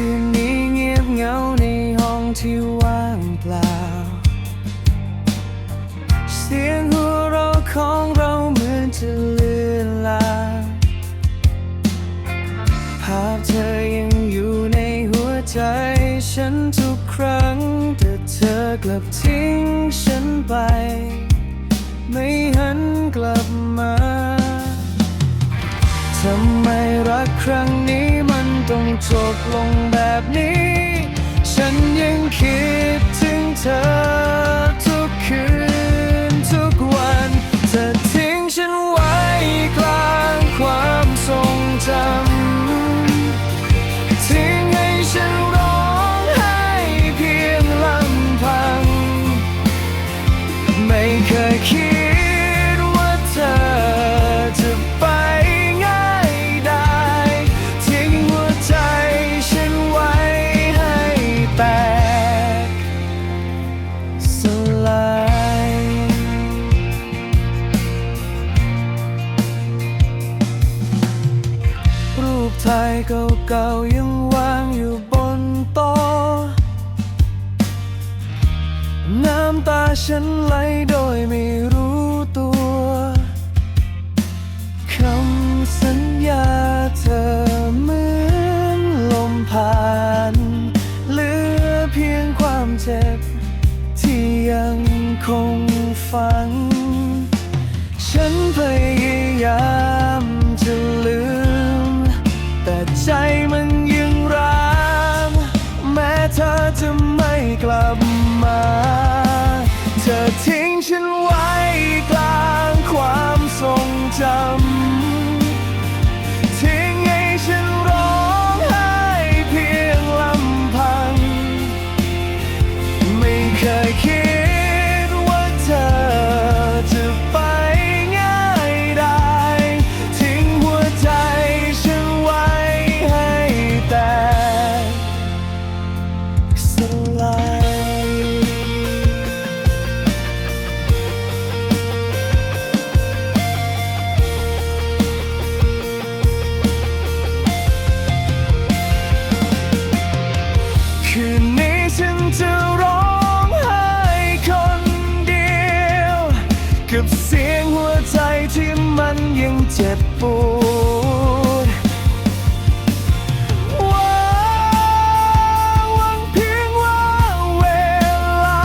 คืนนี้เงียบเหงาในห้องที่ว่างเปล่า เสียงหัวเราะของเราเหมือนจะเลือนลางภาพเธอยังอยู่ในหัวใจ ฉันทุกครั้ง แต่เธอกลับทิ้งฉันไป ไม่หันกลับมา ทำไมรักครั้งนี้ ต้องจบลงแบบนี้ ฉันยังคิด รูปถ่ายเก่าๆยังวางอยู่บนโต๊ะน้ำตาฉันไหลโดยไม่รู้ ใจมันยังร้างแม้เธอจะไม่กลับมา เธอทิ้งฉันไว้กลางความทรงจำ ยงหัวใจที่มันยังเจ็บปวดหวังเพียงว่าเวลา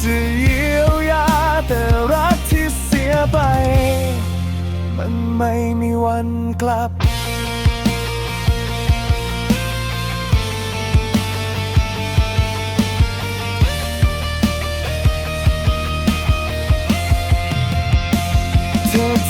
จะเยียวยาแต่รักที่เสียไป มันไม่มีวันกลับ to